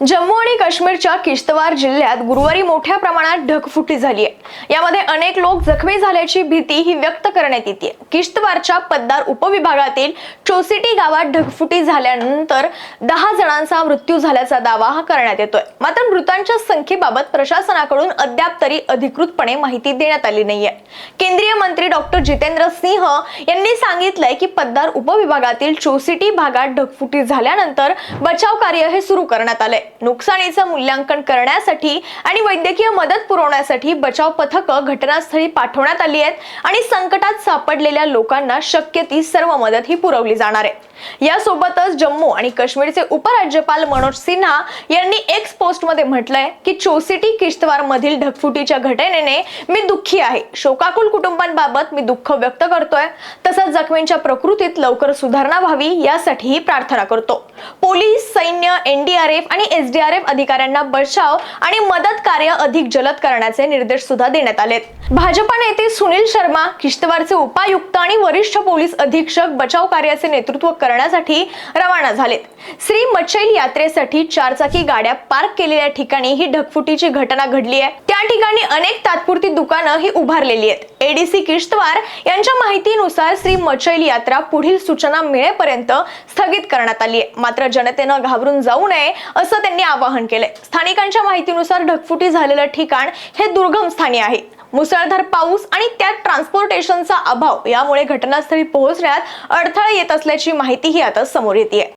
जम्मू आणि काश्मीरच्या किश्तवार जिल्ह्यात गुरुवारी मोठ्या प्रमाणात ढगफुटी झाली आहे. यामध्ये अनेक लोक जखमी झाल्याची भीती ही व्यक्त करण्यात येते. किश्तवारच्या पद्दार उपविभागातील चोसिटी गावात ढगफुटी झाल्यानंतर दहा जणांचा मृत्यू झाल्याचा दावा हा करण्यात येतोय. मात्र मृतांच्या संख्येबाबत प्रशासनाकडून अद्याप तरी अधिकृतपणे माहिती देण्यात आली नाहीये. केंद्रीय मंत्री डॉक्टर जितेंद्र सिंह यांनी सांगितलंय की पद्दार उपविभागातील चोसिटी भागात ढगफुटी झाल्यानंतर बचाव कार्य हे सुरू करण्यात आलंय. नुकसानीचं मूल्यांकन करण्यासाठी आणि वैद्यकीय मदत पुरवण्यासाठी बचाव पथकं घटनास्थळी पाठवण्यात आली आहेत आणि संकटात सापडलेल्या लोकांना शक्य ती सर्व मदत ही पुरवली जाणार आहे. यासोबतच जम्मू आणि काश्मीरचे उपराज्यपाल मनोज सिन्हा यांनी एक्स पोस्टमध्ये म्हटलंय की चोसिटी किश्तवार मधील ढगफुटीच्या घटनेने मी दुःखी आहे. शोकाकुल कुटुंबांबाबत मी दुःख व्यक्त करतोय. तसंच जखमींच्या प्रकृतीत लवकर सुधारणा व्हावी यासाठीही प्रार्थना करतो. पोलीस सैन्य एनडीआरएफ आणि एसडीआरएफ अधिकाऱ्यांना बचाव आणि मदत कार्य अधिक जलद करण्याचे निर्देश सुद्धा देण्यात आलेत. भाजपा नेते सुनील शर्मा किश्तवारचे उपायुक्त आणि वरिष्ठ पोलीस अधीक्षक बचाव कार्याचे नेतृत्व करण्यासाठी रवाना झालेत. श्री मच्छैल यात्रेसाठी चारचाकी गाड्या पार्क केलेल्या ठिकाणी ही ढगफुटीची घटना घडली आहे. त्या ठिकाणी अनेक तात्पुरती दुकानं ही उभारलेली आहेत. एडीसी किश्तवार यांच्या माहितीनुसार श्री मच्छैल यात्रा पुढील सूचना मिळेपर्यंत स्थगित करण्यात आली आहे. मात्र जनतेनं घाबरून जाऊ नये असं त्यांनी आवाहन केलंय. स्थानिकांच्या माहितीनुसार ढगफुटी झालेलं ठिकाण हे दुर्गम स्थानी आहे. मुसळधार पाऊस आणि त्यात ट्रान्सपोर्टेशनचा अभाव यामुळे घटनास्थळी पोहोचण्यात अडथळे येत असल्याची माहितीही आता समोर येते